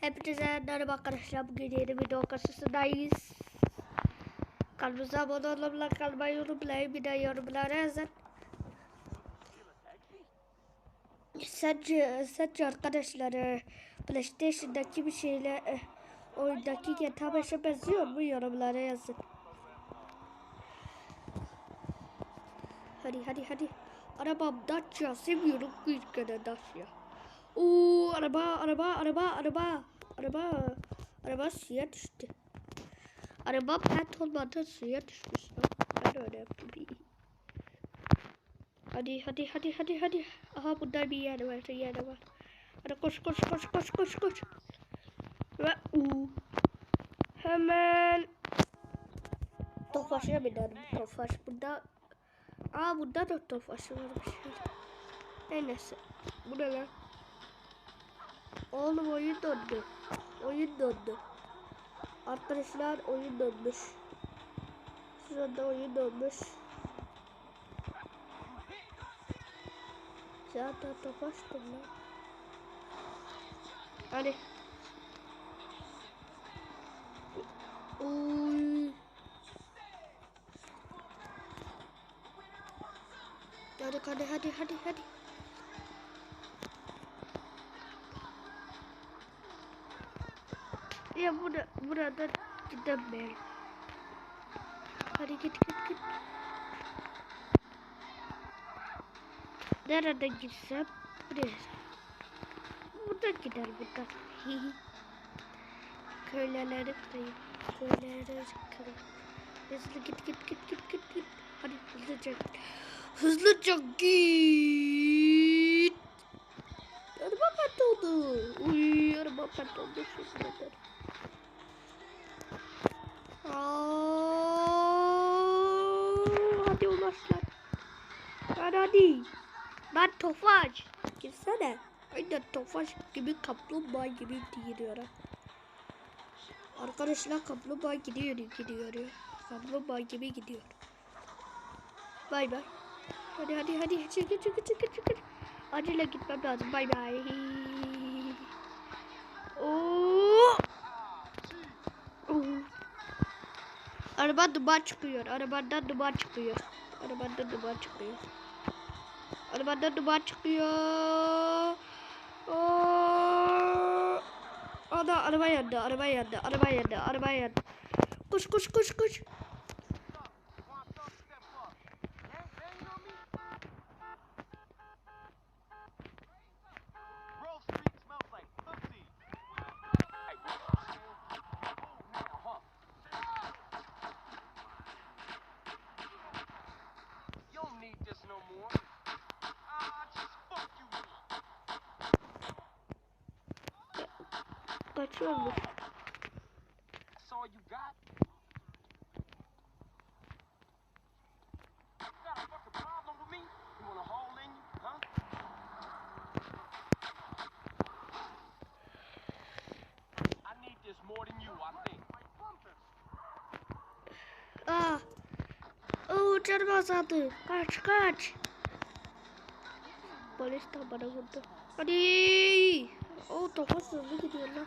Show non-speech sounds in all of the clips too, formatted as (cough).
Hepinize merhaba arkadaşlar. Bugün yeni video karşısındayız. Kanalımıza abone olmayı, kalmayı unutmayın. Bir de yorumlara yazın. Sence, sence arkadaşlar e, PlayStation'daki bir şeyle e, oyundaki GTA 5'e benziyor mu? Yorumlara yazın. Hadi hadi hadi. Arabam Dacia seviyorum bir kere Dacia. Oo araba araba araba araba araba araba suya düştü. Araba pet olmadan suya düşmüş. Ben öyle yaptım. Hadi hadi hadi hadi hadi. Aha burada bir yer var yer var. Hadi koş koş koş koş koş koş. Ve uu. Hemen Tofaş'a binelim. Tofaş burada. Aa burada da Tofaş varmış. En neyse. Bu ne lan? Oğlum oyun dondu. Oyun dondu. Arkadaşlar oyun donmuş. Şurada oyun donmuş. Zaten topaştım lan. Hadi. Hadi hadi hadi hadi hadi. Ya burada burada gidemeyelim. Hadi git git git. Nerede gitsem? Buraya. Burada gider buradan. Köylerleri kırayım. Köylerleri kırayım. Hızlı git git git git git git. Hadi hızlıca git. Hızlıca git. Araba oldu. Uy araba oldu. Şükür ederim. Ulaşlar. Hadi hadi. Ben Tofaş. Girsene. Aynen Tofaş gibi kaplumbağa gibi gidiyor. ha. Arkadaşlar kaplumbağa gidiyor gidiyor. Kaplumbağa gibi gidiyor. Bay bay. Hadi hadi hadi çıkın çıkın çıkın çıkın. Acele gitmem lazım. Bay bay. Oo. Oo. Araba duman çıkıyor. Arabadan duman çıkıyor. Arabadan duman çıkıyor. Arabadan duman çıkıyor. Oo. Ana araba yandı. Araba yandı. Araba yandı. Araba yandı. Koş koş koş koş. You, huh? I need this more than you, I think. Aa. Oo canım azaldı. Kaç kaç. Polis de bana vurdu. Hadi. O tofaş hızlı gidiyor lan.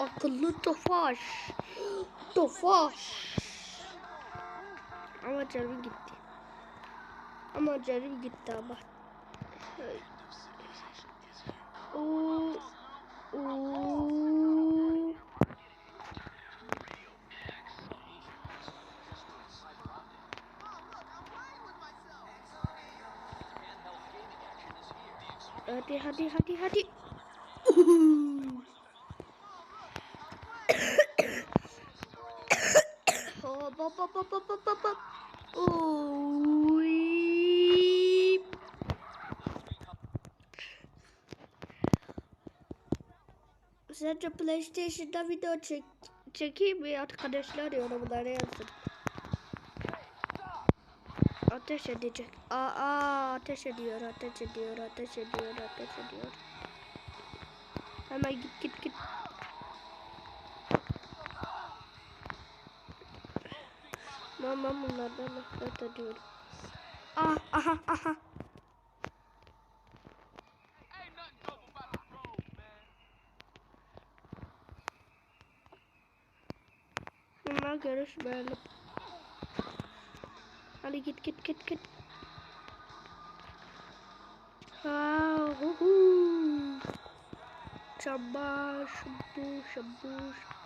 Akıllı tofaş. Tofaş. Ama canım gitti. Ama canım gitti ama. Oo. Oo. Hadi hadi hadi hadi. (laughs) Hop hop hop hop hop hop hop. Sence çek çekeyim mi arkadaşlar yorumlara yazın. Ateş edecek. Aa, aa ateş ediyor, ateş ediyor, ateş ediyor, ateş ediyor. Hemen git git git. yüzden ben bunlardan nefret ediyorum. Ah, aha aha. Bunlar görüşmeyelim. Hadi git git git git. Ha, hu hu. Şabaş, bu, şabuş.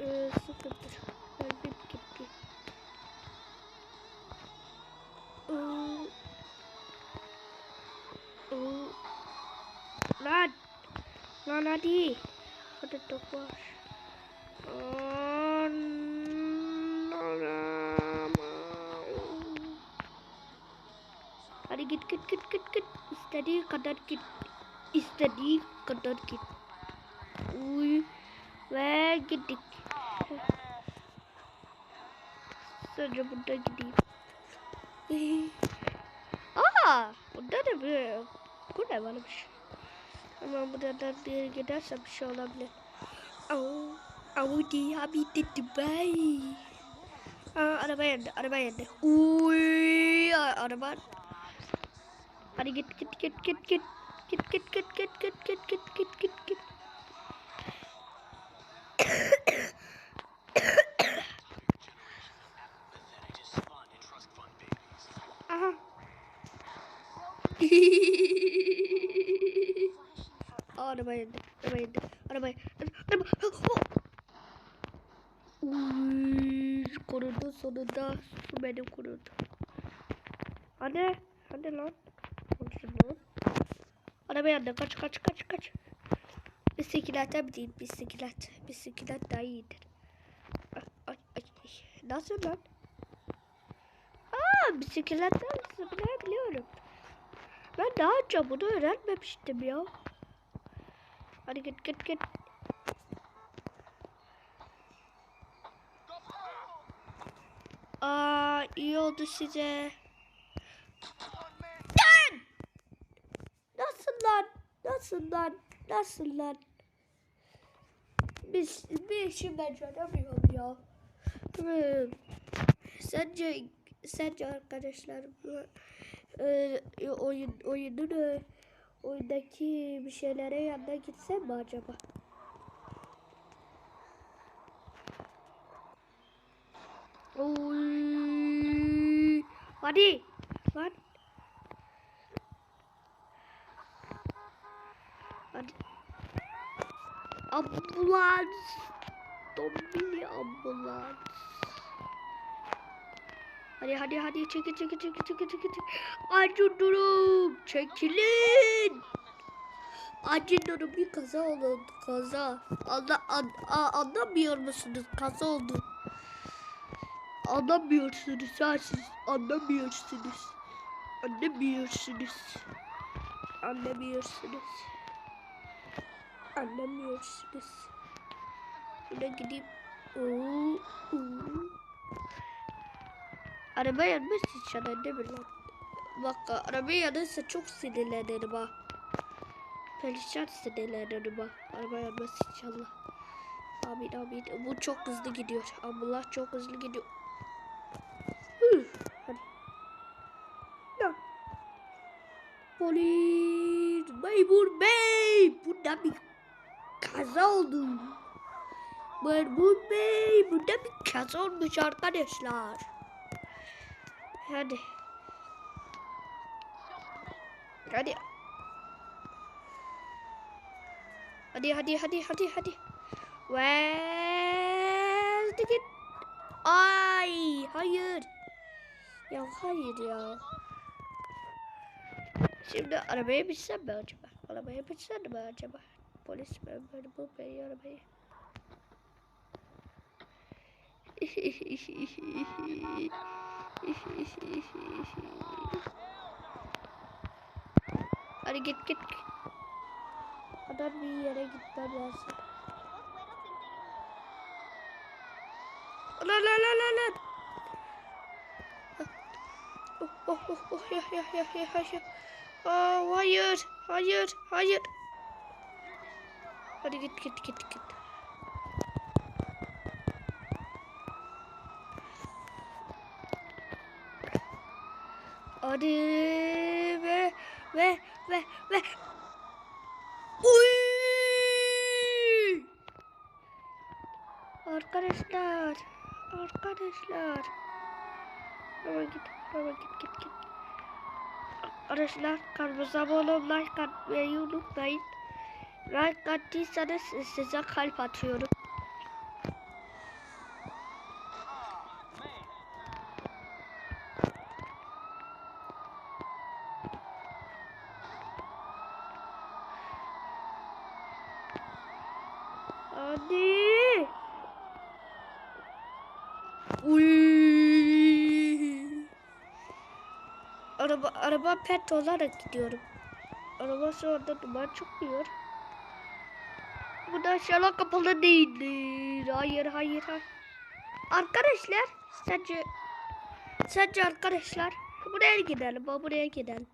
E, sıfırdır. Kalbim gitti. Iı, ıı. Lan. Lan hadi. Hadi topaş. Hadi git git git git git. Kadar git. İstediği kadar git. Uy. Sonra burada gideyim. Aa, burada da bir bu ne varmış. Ama buradan diğer gidersem bir şey olabilir. Au, Audi abi dedi bay. Aa, araba yandı, araba yandı. Uy, araba. Hadi git git git git git. Git git git git git git git git git git. Aha. Aa, araba yandı, araba yandı, araba araba. Uy, korudu sonunda. Su beni korudu. Hadi, hadi lan. Lan. Araba yandı, kaç kaç kaç kaç. Bisiklete bineyim, bisiklet. Bisiklet daha iyidir. Ay, ay, ay. Nasıl lan? Aa, bisikletten zıplayabiliyorum. Ben daha önce bunu öğrenmemiştim ya. Hadi git git git. Aa, iyi oldu size. Lan! Nasıl lan? Nasıl lan? Nasıl lan? Biz bir işi beceremiyorum ya. Sence sence arkadaşlar bu e, oyun oyunun oyundaki bir şeylere yanına gitsem mi acaba? Oy. Hadi. Lan. Hadi. Ambulans. Dombili ambulans. Hadi hadi hadi çekil çekil çekil çekil çekil. çekil. Acil durum. Çekilin. Acil durum bir kaza oldu. Kaza. Anla, an, anlamıyor musunuz? Kaza oldu. Anlamıyorsunuz ha siz. Anlamıyorsunuz. Anlamıyorsunuz. Anlamıyorsunuz. Anlamıyorsunuz. Buna gideyim. Oo, oo. Araba yana değil mi lan? Bak araba yanırsa çok sinirlenirim ha. Perişan sinirlenirim ha. Araba yanmaz inşallah. Amin amin. Bu çok hızlı gidiyor. Ambulans çok hızlı gidiyor. Hı, Hadi. Ya. Polis. Memur bey. Bunda bir kaza oldu. Memur bey. Bunda bir kaza olmuş arkadaşlar. Hadi. Hadi. Hadi hadi hadi hadi hadi. Where's the? Ay hayır. Ya hayır ya. Şimdi arabaya binsem mi acaba? Arabaya binsem mi acaba? Polis memuru bu bey arabayı. Hadi git git. Buradan bir yere gitmem lazım. Lan lan lan lan lan. Oh oh oh oh ya ya ya ya ya. Aa, hayır hayır hayır. Hadi git git git git. Hadi ve ve ve ve. Uy! Arkadaşlar, arkadaşlar. Hemen git, hemen git, git, git. Arkadaşlar kanalımıza abone olup like atmayı unutmayın. Like attıysanız size kalp atıyorum. Hadi. Uy. Araba araba pet olarak gidiyorum. Araba şu anda duman çıkmıyor. Bu da inşallah kapalı değildir. Hayır hayır hayır. Arkadaşlar sence sence arkadaşlar buraya gidelim. Buraya gidelim.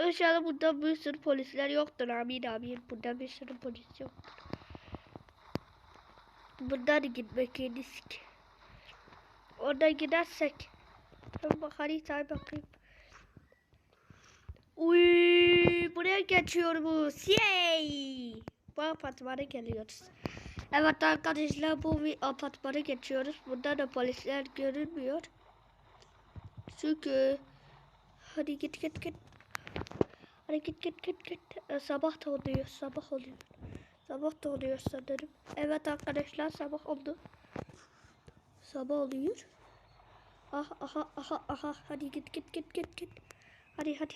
İnşallah burada bir sürü polisler yoktur. Amin amin. Burada bir sürü polis yoktur. Buradan gitmek en iyisi. Oradan gidersek. Hemen bak haritaya bakayım. Uy, buraya geçiyoruz. Yay! Bu apartmana geliyoruz. Evet arkadaşlar bu bir apartmana geçiyoruz. Burada da polisler görünmüyor. Çünkü hadi git git git. Hadi git git git git. Ee, sabah da oluyor. Sabah oluyor. Sabah da oluyor sanırım. Evet arkadaşlar sabah oldu. Sabah oluyor. Aha aha aha aha. Hadi git git git git git. Hadi hadi.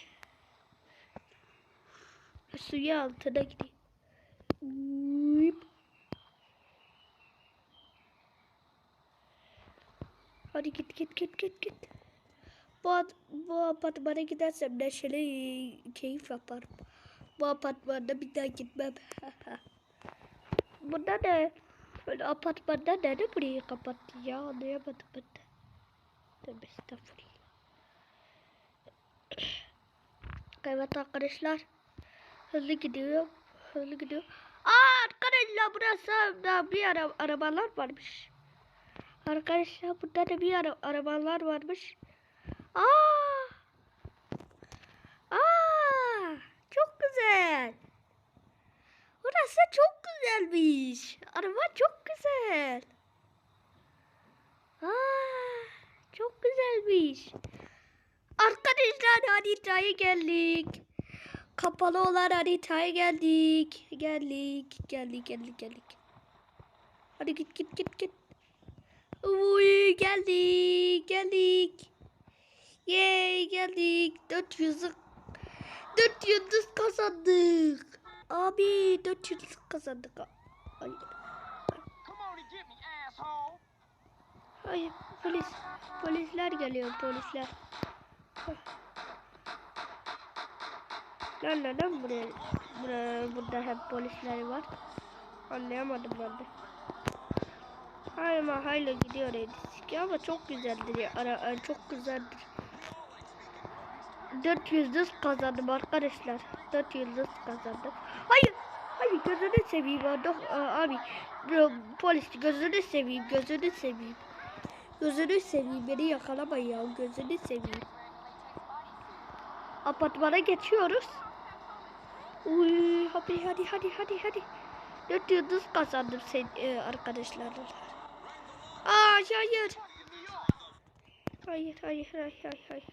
Suya altına gideyim. Hadi git git git git git. Bu, ad- bu apartmana gidersem neşeli keyif yaparım. Bu apartmanda bir daha gitmem. (laughs) Bunda ne? Böyle apartmanda ne de burayı kapattı ya anlayamadım ben de. Tövbe estağfurullah. (clears throat) Evet arkadaşlar. Hızlı gidiyor. Hızlı gidiyor. Aa arkadaşlar burası da bir ara arabalar varmış. Arkadaşlar burada da bir ara arabalar varmış. Aa! Aa! Çok güzel. Burası çok güzelmiş. Araba çok güzel. Aa! Çok güzelmiş. Arkadaşlar haritaya geldik. Kapalı olan haritaya geldik. Geldik. Geldik geldik geldik. Hadi git git git git. Uy geldik geldik. Yay geldik. 400 4 yıldız kazandık. Abi 4 yıldız kazandık. Hayır. Hayır polis. Polisler geliyor polisler. Lan lan lan buraya, buraya, burada hep polisler var. Anlayamadım ben de. Hayır ama hayla gidiyor Edis. Ama çok güzeldir ya. Ara, ara- çok güzeldir. 4 yıldız kazandım arkadaşlar. 4 yıldız kazandım. Hayır. Hayır gözünü seveyim Abi polis gözünü seveyim gözünü seveyim. Gözünü seveyim beni yakalama ya gözünü seveyim. Apartmana geçiyoruz. Uy hadi hadi hadi hadi hadi. 4 yıldız kazandım sen e, arkadaşlarla. Aa hayır. Hayır hayır hayır hayır hayır.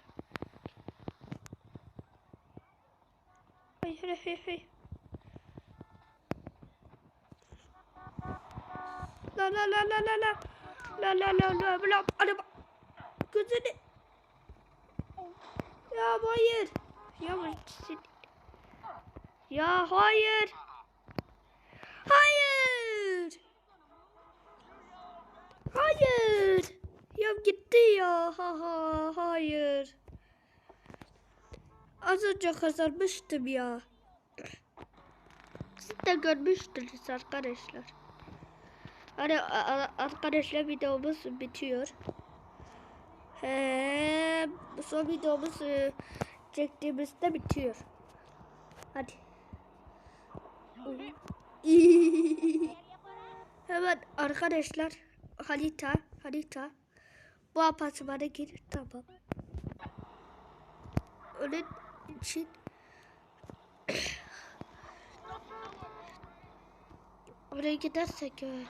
Hayır hayır hayır. hayır. La la la la la la. La la la la la. Araba. Gözünü. Ya hayır. Ya sen- Ya hayır. Hayır. Hayır. Ya gitti ya. Ha ha hayır. Az önce kazanmıştım ya. Siz de görmüştünüz arkadaşlar. Hani arkadaşlar videomuz bitiyor. He, son videomuz e, çektiğimizde bitiyor. Hadi. (laughs) Hemen arkadaşlar Halita, Halita bu apartmana gir tamam. Onun için (coughs) oraya gidersek e,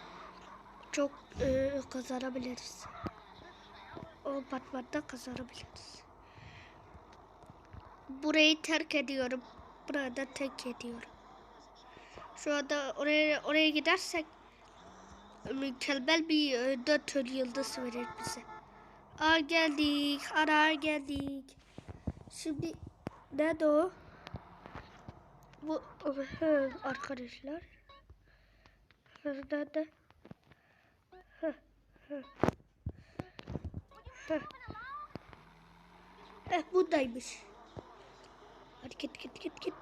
çok e, kazanabiliriz. O apartmanda kazanabiliriz. Burayı terk ediyorum. Burada terk ediyorum. Şu anda oraya oraya gidersek mükemmel bir e, dört yıldız verir bize. Aa geldik. Ara geldik. Şimdi nerede o? Bu hı, arkadaşlar. Nerede? Hı, hı. Hı. Eh buradaymış. Hadi git git git git.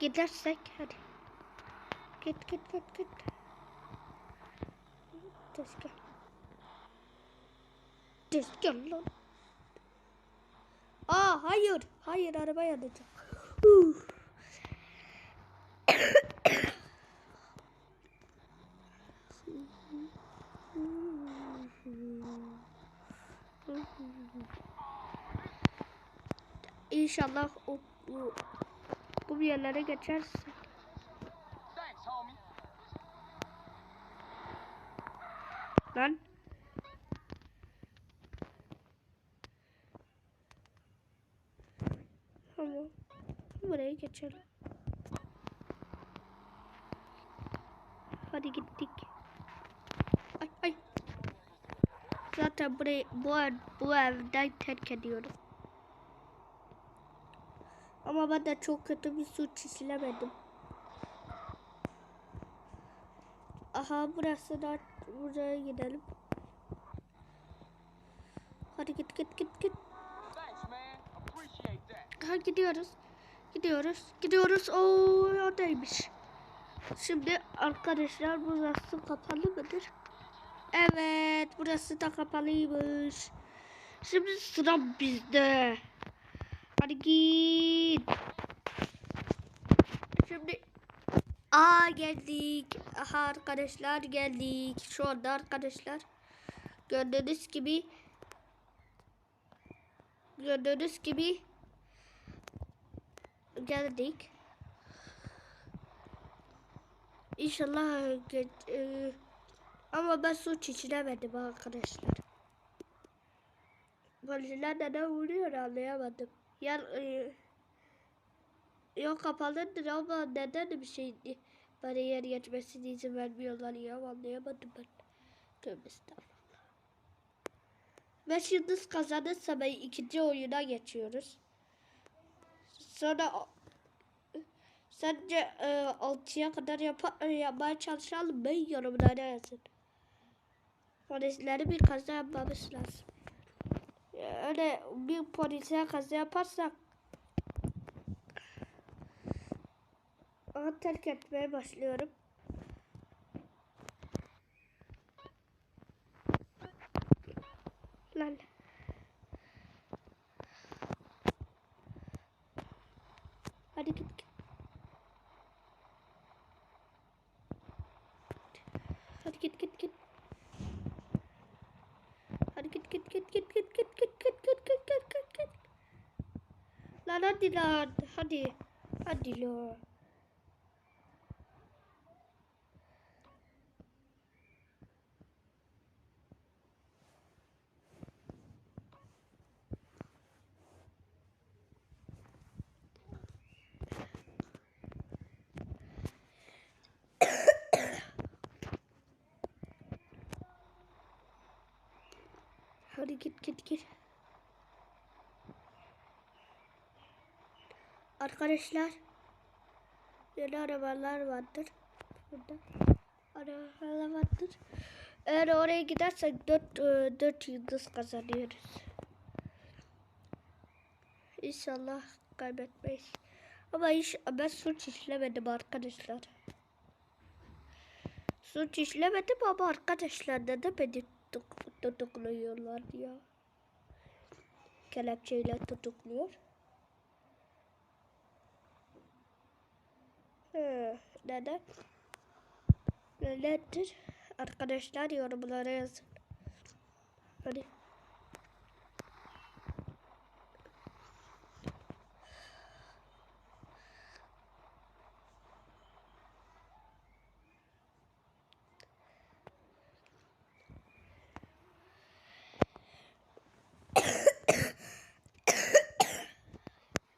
Gidersek hadi. Git git git git. Tezgah. Tezgah lan. Aa hayır. Hayır araba yanacak. İnşallah o, bu, bu bir yerlere homie. Lan. Tamam. Buraya geçelim. Hadi gittik. Ay ay. Zaten burayı bu ev, bu evden terk ediyorum. Ama ben de çok kötü bir suç işlemedim. Aha burası da buraya gidelim. Hadi git git git git. Thanks, man. Appreciate that. Ha gidiyoruz. Gidiyoruz. Gidiyoruz. Oo oradaymış. Şimdi arkadaşlar burası kapalı mıdır? Evet burası da kapalıymış. Şimdi sıra bizde. Hadi git. Şimdi Aa geldik. Aha arkadaşlar geldik. Şu anda arkadaşlar gördüğünüz gibi gördüğünüz gibi geldik. İnşallah ge- e, ama ben suç içinemedim arkadaşlar. Polisler neden vuruyor anlayamadım. Ya e, yok kapalıdır ama neden bir şeydi? Bariyer geçmesine izin vermiyorlar ya anlayamadım ben. Tövbe estağfurullah. Beş yıldız kazanırsa ben ikinci oyuna geçiyoruz. Sonra sence e, altıya kadar yapa, e, yapmaya çalışalım mı? Yorumlara yazın. Polisleri bir kaza yapmamız lazım. Ya Öyle bir polise kaza yaparsak onu terk etmeye başlıyorum. Hadi lan hadi. Hadi lan. Hadi git git git. Arkadaşlar yeni arabalar vardır. Burada arabalar vardır. Eğer oraya gidersek 4 4 yıldız kazanıyoruz. İnşallah kaybetmeyiz. Ama hiç ben suç işlemedim arkadaşlar. Suç işlemedim ama arkadaşlar da beni tutuk, tutukluyorlar ya. Kelepçeyle tutukluyor. Neden? Nedir? Arkadaşlar yorumlara yazın. Hadi.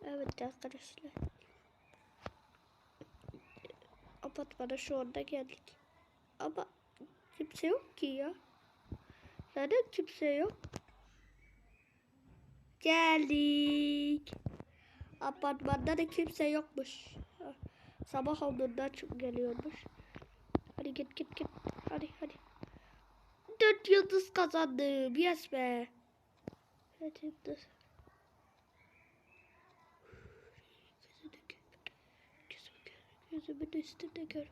Evet arkadaşlar. Şu anda geldik. Ama kimse yok ki ya. Neden kimse yok? Geldik. Apartmanda da kimse yokmuş. Sabah olduğundan çok geliyormuş. Hadi git git git. Hadi hadi. Dört yıldız kazandım. Yes be. Dört yıldız. Gözümün üstünde gör.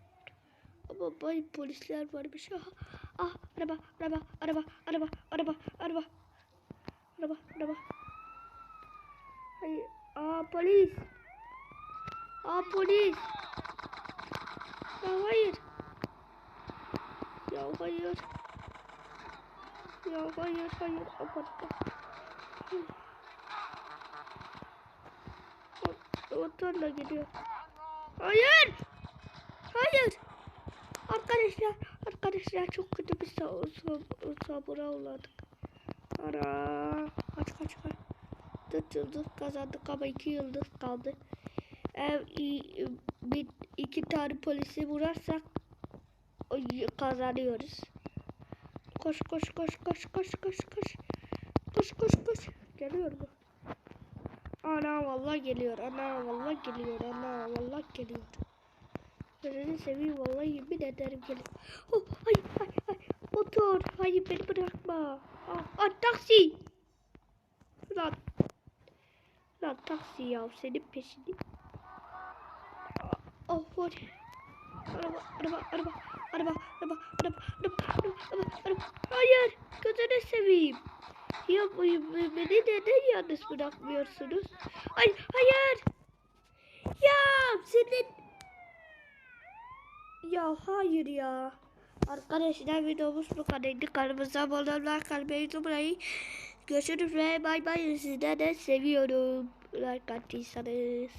Ama bay polisler varmış. Ah, ah araba, araba, araba, araba, araba, araba. Araba, araba. Hayır. Aa polis. Aa polis. Ya hayır. Ya hayır. Ya hayır, hayır. Aman. O- Motorla gidiyor. Hayır. Hayır. Arkadaşlar, arkadaşlar çok kötü bir sa- sa- sabıra uğradık. Ana. Kaç kaç kaç. Dört yıldız kazandık ama iki yıldız kaldı. Eğer bir, iki tane polisi vurarsak kazanıyoruz. Koş koş koş koş koş koş koş. Koş koş koş. Geliyor mu? Ana vallahi geliyor. Ana vallahi geliyor. Ana vallahi geliyor. Gözünü seveyim vallahi yemin ederim geliyor. Oh, ay ay ay. Motor. Hayır beni bırakma. Ah, ah taksi. Lan. Lan taksi ya senin peşinde. Ah, Oh hadi. Araba, araba, araba, araba, araba, araba, araba, araba, araba, araba. Hayır, gözünü seveyim. Ya beni neden yalnız bırakmıyorsunuz? Ay, hayır. Ya senin... Ya hayır ya. Arkadaşlar videomuz bu kadardı. Kanalımıza abone olmayı, kalmayı unutmayın. Görüşürüz ve bay bay. Sizleri de seviyorum. Like attıysanız.